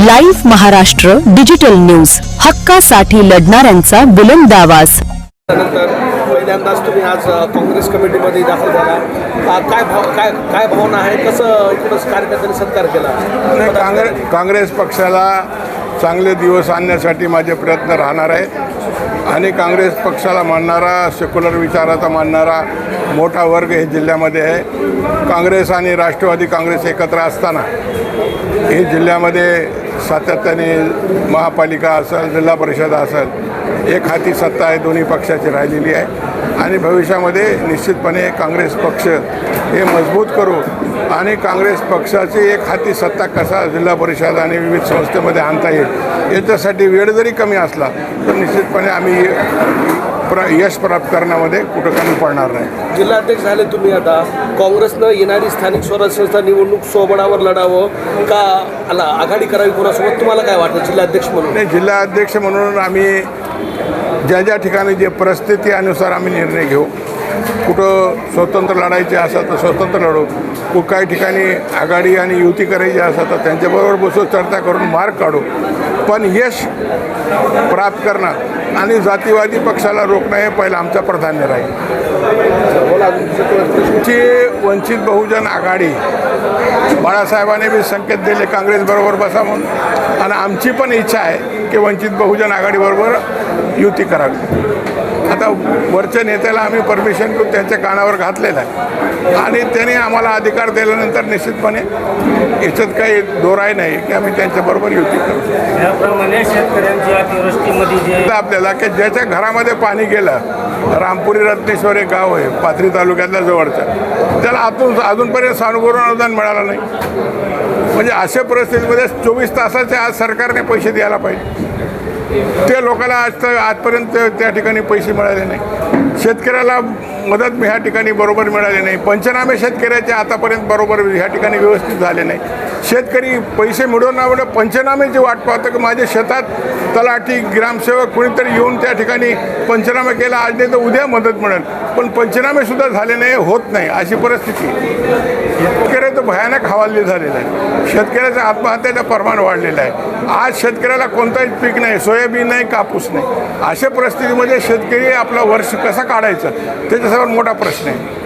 Live Maharashtra digital news. हक्कासाठी लढणाऱ्यांचा बुलंद आवाज. पहिल्यांदाच तुम्ही आज काँग्रेस कमिटीमध्ये दाखल झाला. काय भाव काय काय भावना आहे? कसं एकूणच कार्यकर्त्यांनी सत्कार केला? नाही काँग्रेस काँग्रेस पक्षाला चांगले दिवस आणण्यासाठी माझे प्रयत्न राहणार आहेत आणि काँग्रेस पक्षाला मानणारा सेक्युलर विचाराचा मानणारा मोठा वर्ग हे जिल्ह्यामध्ये आहे. काँग्रेस आणि राष्ट्रवादी काँग्रेस एकत्र असताना हे जिल्ह्यामध्ये सातत्याने महापालिका असेल जिल्हा परिषद असेल एक हाती सत्ता आहे दोन्ही पक्षाची राहिलेली आहे. आणि भविष्यामध्ये निश्चितपणे काँग्रेस पक्ष हे मजबूत करू आणि काँग्रेस पक्षाची एक हाती सत्ता कसा जिल्हा परिषद आणि विविध संस्थेमध्ये आणता येईल याच्यासाठी वेळ जरी कमी असला तर निश्चितपणे आम्ही प्र यश प्राप्त करण्यामध्ये कुठं कमी पडणार नाही. जिल्हाध्यक्ष झाले तुम्ही आता. काँग्रेसनं येणारी स्थानिक स्वराज्य संस्था निवडणूक स्वबळावर लढावं का? आला आघाडी करावी कोणासोबत? तुम्हाला काय वाटतं जिल्हाध्यक्ष म्हणून? नाही जिल्हा अध्यक्ष म्हणून आम्ही ज्या ज्या ठिकाणी जे परिस्थिती अनुसार आम्ही निर्णय घेऊ कुठं स्वतंत्र लढायचे असं तर स्वतंत्र लढू कुठं काही ठिकाणी आघाडी आणि युती करायची असं तर त्यांच्याबरोबर बसून चर्चा करून मार्ग काढू. पण यश प्राप्त करणं आणि जातीवादी पक्षाला रोखणं हे पहिलं आमचं प्राधान्य राहील. वंचित बहुजन आघाडी. बाळासाहेबांनी बी संकेत दिले काँग्रेसबरोबर बसा म्हणून. आणि आमची पण इच्छा आहे की वंचित बहुजन आघाडीबरोबर युती करावी. आता वरच्या नेत्याला आम्ही परमिशन घेऊन त्यांच्या कानावर घातलेलं आहे. आणि त्यांनी आम्हाला अधिकार दिल्यानंतर निश्चितपणे याच्यात काही दोराय नाही की आम्ही त्यांच्याबरोबर युती करू. त्याप्रमाणे शेतकऱ्यांची अतिवृष्टीमध्ये जे आता आपल्याला की ज्याच्या घरामध्ये पाणी गेलं रामपुरी रत्नेश्वर एक गाव आहे पाथरी तालुक्यातल्या जवळचं. त्याला आतून अजूनपर्यंत सानुग्रहण अनुदान मिळालं नाही. म्हणजे अशा परिस्थितीमध्ये चोवीस तासाचे आज सरकारने पैसे द्यायला पाहिजे. ते लोकांना आज तर आजपर्यंत त्या ठिकाणी पैसे मिळाले नाही. शेतकऱ्याला मदत ह्या ठिकाणी बरोबर मिळाली नाही. पंचनामे शेतकऱ्याचे आतापर्यंत बरोबर ह्या ठिकाणी व्यवस्थित झाले नाही. शेतकरी पैसे मिळवण्यामुळे पंचनामेची वाट पाहतो की माझ्या शेतात तलाठी ग्रामसेवक कुणीतरी येऊन त्या ठिकाणी पंचनामे केला. आज नाही तर उद्या मदत मिळेल. पण पंचनामे सुद्धा झाले नाही होत नाही अशी परिस्थिती. शेतकऱ्याचं भयानक हवाले झालेलं आहे. शेतकऱ्याचं आत्महत्याचं प्रमाण वाढलेलं आहे. आज शेतकऱ्याला कोणताही पीक नाही सोयाबीन नाही कापूस नाही. अशा परिस्थितीमध्ये शेतकरी आपला वर्ष कसा काढायचा? त्याच्यासमोर मोठा प्रश्न आहे.